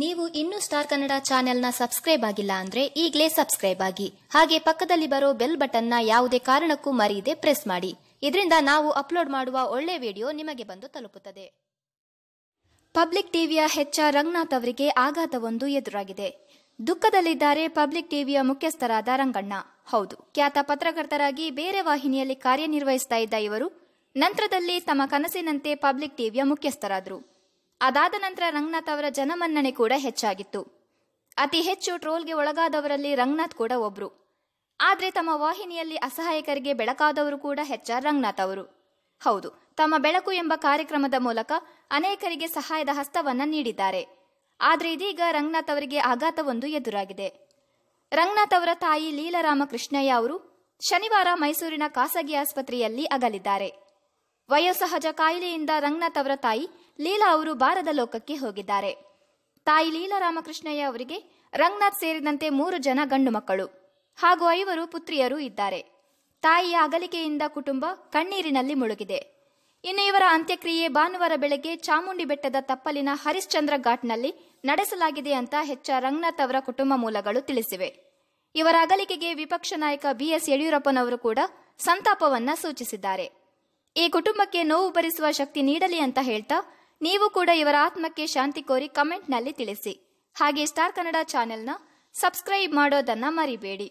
ನೀವು ಇನ್ನೂ ಸ್ಟಾರ್ ಕನ್ನಡ ಚಾನೆಲ್ನ ಸಬ್ಸ್ಕ್ರೈಬ್ ಆಗಿಲ್ಲ ಅಂದ್ರೆ ಈಗಲೇ ಸಬ್ಸ್ಕ್ರೈಬ್ ಆಗಿ. ಹಾಗೆ ಪಕ್ಕದಲ್ಲಿ ಬರೋ ಬೆಲ್ ಬಟನ್ನ ಯಾವುದೇ ಕಾರಣಕ್ಕೂ ಮರೆಯದೆ ಪ್ರೆಸ್ ಮಾಡಿ. ಇದರಿಂದ ನಾವು ಅಪ್ಲೋಡ್ ಮಾಡುವ ಒಳ್ಳೆ ವಿಡಿಯೋ ನಿಮಗೆ ಬಂದು ತಲುಪುತ್ತದೆ. ಪಬ್ಲಿಕ್ ಟಿವಿಯ ಹೆಚ್ಚ ರಂಗನಾಥ್ ಅವರಿಗೆ ಆಘಾತವೊಂದು ಎದುರಾಗಿದೆ. ದುಃಖದಲ್ಲಿದ್ದಾರೆ ಪಬ್ಲಿಕ್ ಟಿವಿಯ ಮುಖ್ಯಸ್ಥರಾದ ರಂಗಣ್ಣ. ಹೌದು, ಖ್ಯಾತ ಪತ್ರಕರ್ತರಾಗಿ ಬೇರೆ ವಾಹಿನಿಯಲ್ಲಿ ಕಾರ್ಯನಿರ್ವಹಿಸ್ತಾ ಇದ್ದ ಇವರು, ನಂತರದಲ್ಲಿ ತಮ್ಮ ಕನಸಿನಂತೆ ಪಬ್ಲಿಕ್ ಟಿವಿಯ ಮುಖ್ಯಸ್ಥರಾದರು. ಅದಾದ ನಂತರ ರಂಗನಾಥ್ ಅವರ ಜನಮನ್ನಣೆ ಕೂಡ ಹೆಚ್ಚಾಗಿತ್ತು. ಅತಿ ಹೆಚ್ಚು ಟ್ರೋಲ್ಗೆ ಒಳಗಾದವರಲ್ಲಿ ರಂಗನಾಥ್ ಕೂಡ ಒಬ್ರು. ಆದ್ರೆ ತಮ್ಮ ವಾಹಿನಿಯಲ್ಲಿ ಅಸಹಾಯಕರಿಗೆ ಬೆಳಕಾದವರು ಕೂಡ ಹೆಚ್ಚ ರಂಗನಾಥ್ ಅವರು. ಹೌದು, ತಮ್ಮ ಬೆಳಕು ಎಂಬ ಕಾರ್ಯಕ್ರಮದ ಮೂಲಕ ಅನೇಕರಿಗೆ ಸಹಾಯದ ಹಸ್ತವನ್ನ ನೀಡಿದ್ದಾರೆ. ಆದ್ರೆ ಇದೀಗ ರಂಗನಾಥ್ ಅವರಿಗೆ ಆಘಾತವೊಂದು ಎದುರಾಗಿದೆ. ರಂಗನಾಥ್ ಅವರ ತಾಯಿ ಲೀಲಾರಾಮಕೃಷ್ಣಯ್ಯ ಅವರು ಶನಿವಾರ ಮೈಸೂರಿನ ಖಾಸಗಿ ಆಸ್ಪತ್ರೆಯಲ್ಲಿ ಅಗಲಿದ್ದಾರೆ. ವಯೋಸಹಜ ಕಾಯಿಲೆಯಿಂದ ರಂಗನಾಥ್ ಅವರ ತಾಯಿ ಲೀಲಾ ಅವರು ಬಾರದ ಲೋಕಕ್ಕೆ ಹೋಗಿದ್ದಾರೆ. ತಾಯಿ ಲೀಲಾ ರಾಮಕೃಷ್ಣಯ್ಯ ಅವರಿಗೆ ರಂಗನಾಥ್ ಸೇರಿದಂತೆ ಮೂರು ಜನ ಗಂಡು ಮಕ್ಕಳು ಹಾಗೂ ಐವರು ಪುತ್ರಿಯರು ಇದ್ದಾರೆ. ತಾಯಿಯ ಅಗಲಿಕೆಯಿಂದ ಕುಟುಂಬ ಕಣ್ಣೀರಿನಲ್ಲಿ ಮುಳುಗಿದೆ. ಇನ್ನು ಇವರ ಅಂತ್ಯಕ್ರಿಯೆ ಭಾನುವಾರ ಬೆಳಗ್ಗೆ ಚಾಮುಂಡಿ ಬೆಟ್ಟದ ತಪ್ಪಲಿನ ಹರಿಶ್ಚಂದ್ರ ಘಾಟ್ನಲ್ಲಿ ನಡೆಸಲಾಗಿದೆ ಅಂತ ಹೆಚ್ಚ ರಂಗನಾಥ್ ಅವರ ಕುಟುಂಬ ಮೂಲಗಳು ತಿಳಿಸಿವೆ. ಇವರ ಅಗಲಿಕೆಗೆ ವಿಪಕ್ಷ ನಾಯಕ ಬಿಎಸ್ ಯಡಿಯೂರಪ್ಪನವರು ಕೂಡ ಸಂತಾಪವನ್ನ ಸೂಚಿಸಿದ್ದಾರೆ. ಈ ಕುಟುಂಬಕ್ಕೆ ನೋವು ಭರಿಸುವ ಶಕ್ತಿ ನೀಡಲಿ ಅಂತ ಹೇಳ್ತಾ ನೀವು ಕೂಡ ಇವರ ಆತ್ಮಕ್ಕೆ ಶಾಂತಿ ಕೋರಿ ಕಮೆಂಟ್ನಲ್ಲಿ ತಿಳಿಸಿ. ಹಾಗೆ ಸ್ಟಾರ್ ಕನ್ನಡ ಚಾನೆಲ್ನ ಸಬ್ಸ್ಕ್ರೈಬ್ ಮಾಡೋದನ್ನ ಮರಿಬೇಡಿ.